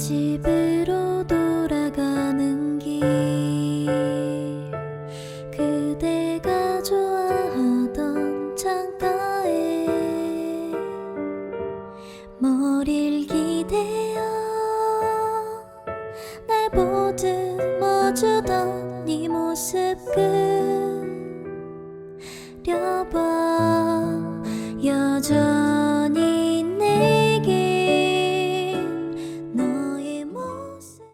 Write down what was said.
집으로 돌아가는 길. 그대가 좋아하던 창가에 머리를 기대어 날 보듬어주던 네 모습 그려봐. 여전